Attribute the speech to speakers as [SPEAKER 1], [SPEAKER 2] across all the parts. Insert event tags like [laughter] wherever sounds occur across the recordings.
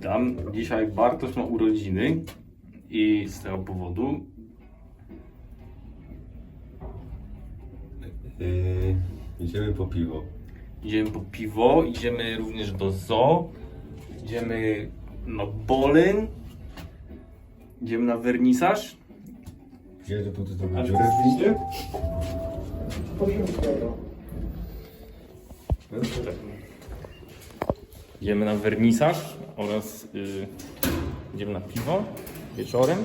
[SPEAKER 1] witam. Dzisiaj Bartosz ma urodziny i z tego powodu
[SPEAKER 2] Yy, idziemy po piwo.
[SPEAKER 1] idziemy po piwo, idziemy również do zoo, idziemy na bolyn, idziemy na wernisaż.
[SPEAKER 2] Gdzie to tutaj
[SPEAKER 1] Ale
[SPEAKER 2] zrobić dziurę w liście?
[SPEAKER 1] Idziemy na wernisaż oraz y, idziemy na piwo wieczorem.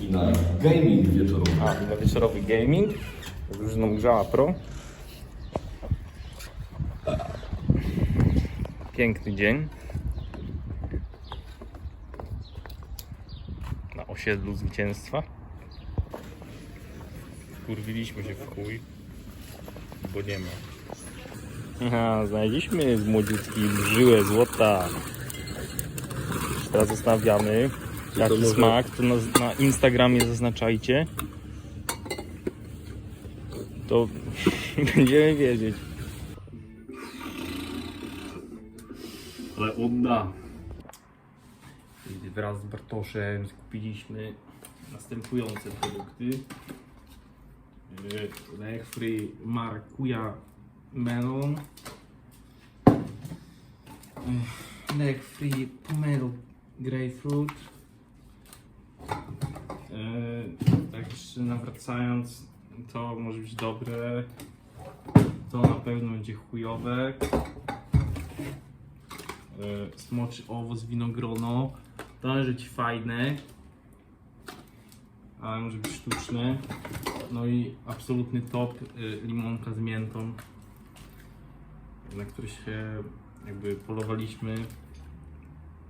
[SPEAKER 2] I na gaming wieczorowy.
[SPEAKER 1] A, i na wieczorowy gaming z drużyną Grzała Pro. Piękny dzień. Na osiedlu zwycięstwa. Kurwiliśmy się w chuj, bo nie ma. Aha, znaleźliśmy z młodziutkim żyłę złota. Teraz zostawiamy. Jaki
[SPEAKER 2] może-
[SPEAKER 1] smak, to na, na Instagramie zaznaczajcie. To [laughs] będziemy wiedzieć. Ale odda. Wraz z Bartoszem skupiliśmy następujące produkty. Lech Free Maracuja Melon. Lech Free Pomelo Grapefruit. Yy, tak jeszcze nawracając, to może być dobre. To na pewno będzie chujowe. Yy, smoczy owoc, winogrono. To może być fajne. Ale może być sztuczne. No i absolutny top yy, limonka z miętą. Na który się jakby polowaliśmy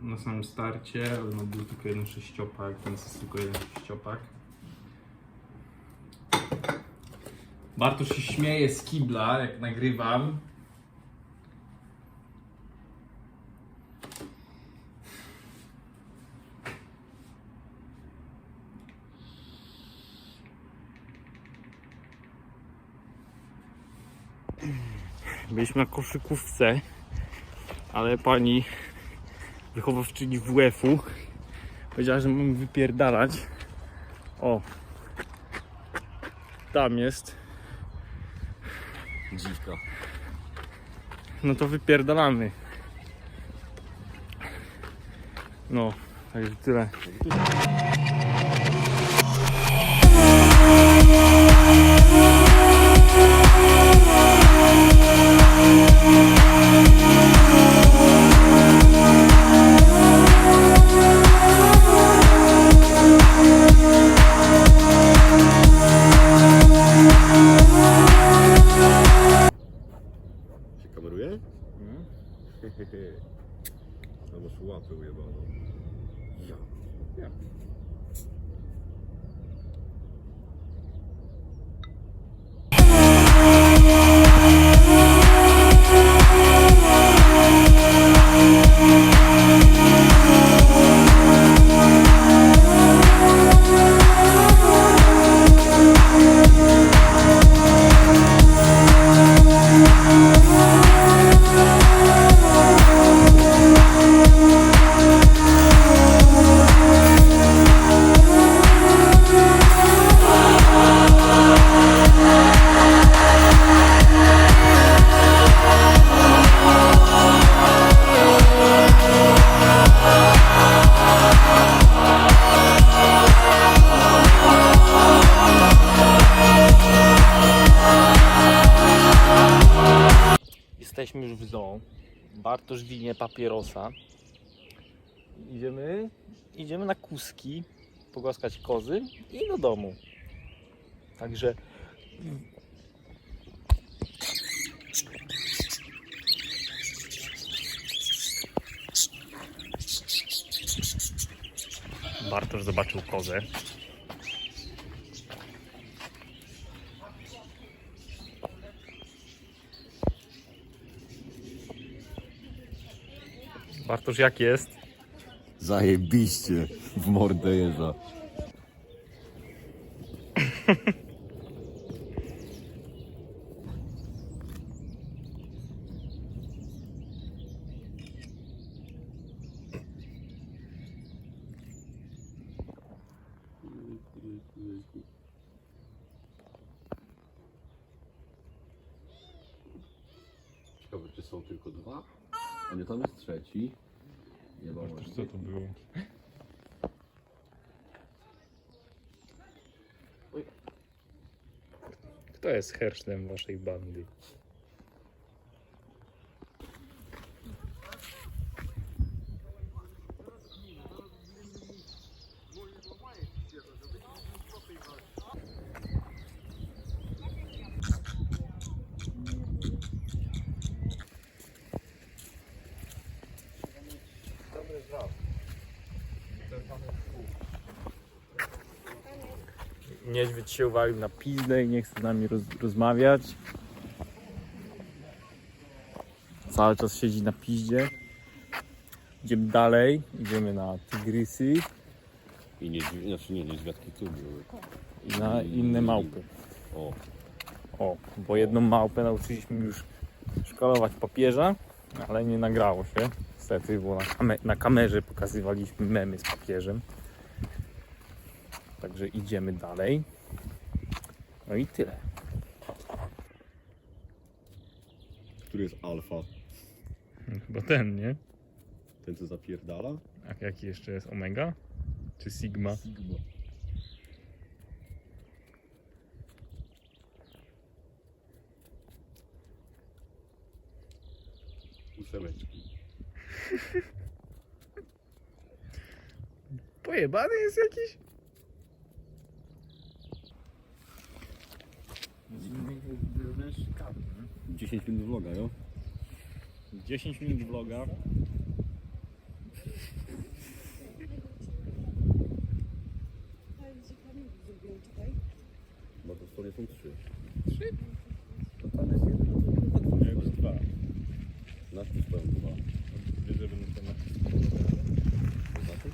[SPEAKER 1] na samym starcie, ale no był tylko jeden sześciopak, ten jest tylko jeden sześciopak. Bartosz się śmieje z kibla, jak nagrywam. Byliśmy na koszykówce, ale pani wychowawczyni WF-u powiedziała, że mamy wypierdalać. O, tam jest.
[SPEAKER 2] Dziwka.
[SPEAKER 1] No to wypierdalamy. No, także tyle.
[SPEAKER 2] Kameruje? Mhm. Albo szłapy ujebane. Bartosz winie papierosa. Idziemy, idziemy na kuski, pogłaskać kozy i do domu. Także Bartosz zobaczył kozę. Bartosz, jak jest? Zajebiście w mordę jeza. Ciekawe, czy są tylko dwa? Nie tam jest trzeci. Nie ma
[SPEAKER 1] Co to było? Kto jest hersztem waszej bandy? Niedźwiedź się uwalił na pizdę i nie chce z nami roz, rozmawiać. Cały czas siedzi na piździe. Idziemy dalej, idziemy na tygrysy
[SPEAKER 2] I nie, znaczy nie, niedźwiadki tu były.
[SPEAKER 1] i na inne małpy.
[SPEAKER 2] O,
[SPEAKER 1] O, bo jedną małpę nauczyliśmy już szkalować papieża, ale nie nagrało się. Niestety, bo na, kame- na kamerze pokazywaliśmy memy z papieżem. Także idziemy dalej. No i tyle.
[SPEAKER 2] który jest alfa?
[SPEAKER 1] Chyba ten, nie?
[SPEAKER 2] Ten co zapierdala?
[SPEAKER 1] A jaki jeszcze jest Omega? Czy Sigma?
[SPEAKER 2] Sigma. Ósemeczki. [laughs]
[SPEAKER 1] Pojebany jest jakiś? Ciekawy,
[SPEAKER 2] 10 minut vloga, jo?
[SPEAKER 1] 10 minut vloga.
[SPEAKER 2] Bo to są trzy.
[SPEAKER 1] Trzy?
[SPEAKER 2] To tam jest jeden.
[SPEAKER 1] Już dwa. Będę ten napis.
[SPEAKER 2] Znaczy?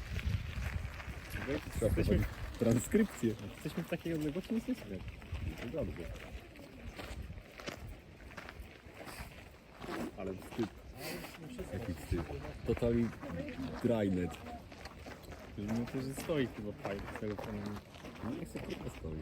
[SPEAKER 1] Trzeba prowadzić transkrypcję. Jesteśmy w takiej odległości, nic nie słychać.
[SPEAKER 2] Dobrze. Ale wstyd. Jaki wstyd. Totally drynet.
[SPEAKER 1] No to, że stoi chyba fajnie z telefonem.
[SPEAKER 2] Nie chcę tylko stoi.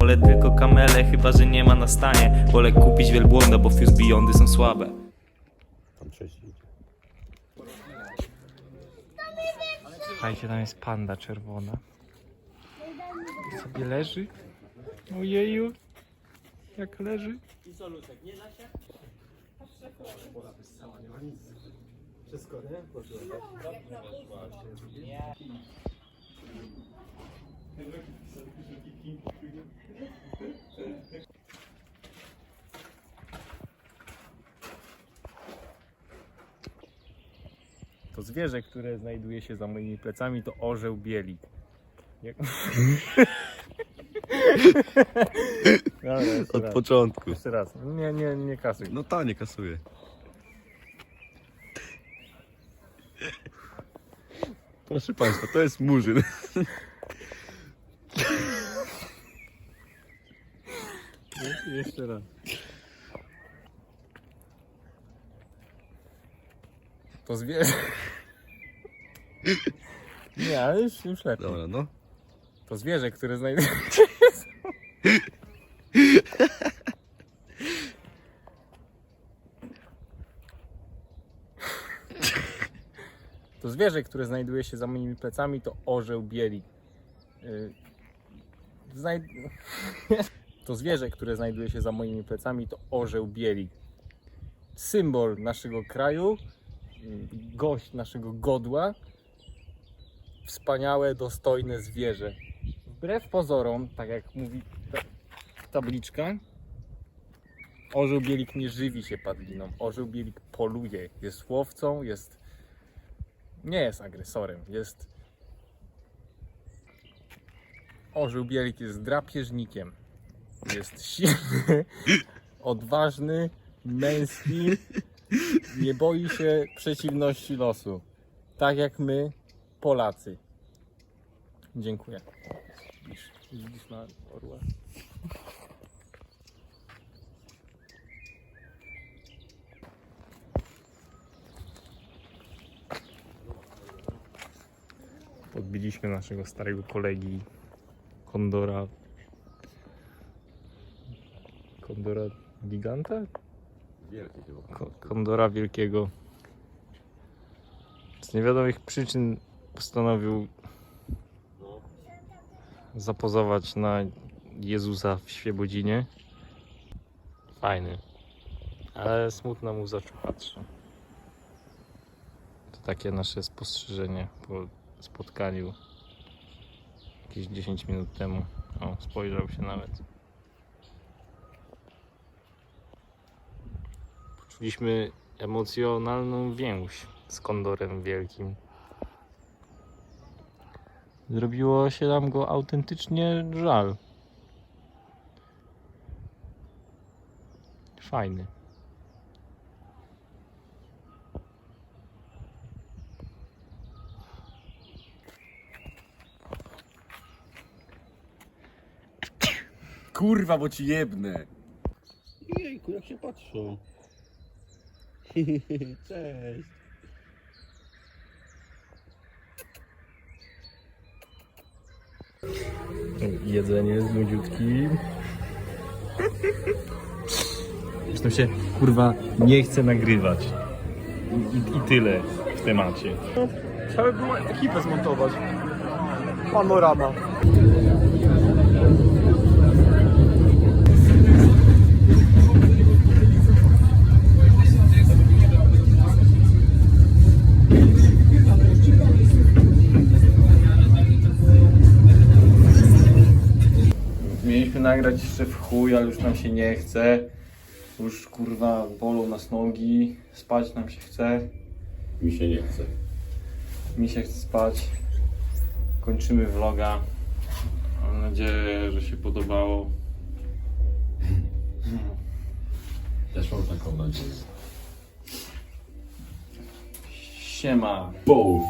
[SPEAKER 3] Wolę tylko kamele, chyba że nie ma na stanie Wolę kupić wielbłąda, bo Fuse Beyondy są słabe
[SPEAKER 2] Tam trzeci idzie.
[SPEAKER 1] Słuchajcie, tam jest panda czerwona. I sobie leży. Ojeju. Jak leży. To zwierzę, które znajduje się za moimi plecami, to orzeł bielik. Jak... [laughs] Dobra, jeszcze
[SPEAKER 2] Od
[SPEAKER 1] raz.
[SPEAKER 2] początku.
[SPEAKER 1] Jeszcze raz. Nie, nie, nie kasuj.
[SPEAKER 2] No ta nie kasuje. Proszę Państwa, to jest murzyn.
[SPEAKER 1] Jeszcze raz. To zwierzę. Nie, ale już, już lepiej.
[SPEAKER 2] Dobra, no.
[SPEAKER 1] To zwierzę, które znajduje To zwierzę, które znajduje się za moimi plecami, to orzeł. Yy, Znajd... [laughs] To zwierzę, które znajduje się za moimi plecami, to orzeł bielik. Symbol naszego kraju, yy, gość naszego godła. Wspaniałe, dostojne zwierzę. Wbrew pozorom, tak jak mówi ta tabliczka, orzeł bielik nie żywi się padliną. Orzeł bielik poluje, jest łowcą, jest nie jest agresorem, jest Orzeł Bielik jest drapieżnikiem. Jest silny, [laughs] odważny, męski. Nie boi się przeciwności losu. Tak jak my, Polacy. Dziękuję. Widzisz, widzisz na orła? Podbiliśmy naszego starego kolegi Kondora. Kondora giganta?
[SPEAKER 2] Wielkie chyba.
[SPEAKER 1] Ko- Kondora wielkiego. Z niewiadomych przyczyn postanowił zapozować na Jezusa w Świebodzinie. Fajny. Ale smutno mu z oczu patrzy. To takie nasze spostrzeżenie po spotkaniu jakieś 10 minut temu. O, spojrzał się nawet. Poczuliśmy emocjonalną więź z kondorem wielkim. Zrobiło się nam go autentycznie żal. Fajny.
[SPEAKER 2] Kurwa, bo ci jebnę. Jejku, jak się patrzą. [laughs] Cześć.
[SPEAKER 1] Jedzenie z młodziutki. Zresztą się kurwa nie chce nagrywać. I, i, i tyle w temacie.
[SPEAKER 4] Trzeba by było ekipę zmontować. Panorama.
[SPEAKER 1] Nagrać jeszcze w chuj, ale już nam się nie chce. Już kurwa bolą nas nogi, spać nam się chce.
[SPEAKER 2] Mi się nie chce.
[SPEAKER 1] Mi się chce spać. Kończymy vloga. Mam nadzieję, że się podobało.
[SPEAKER 2] Też mam taką nadzieję.
[SPEAKER 1] Siema.
[SPEAKER 2] Boom.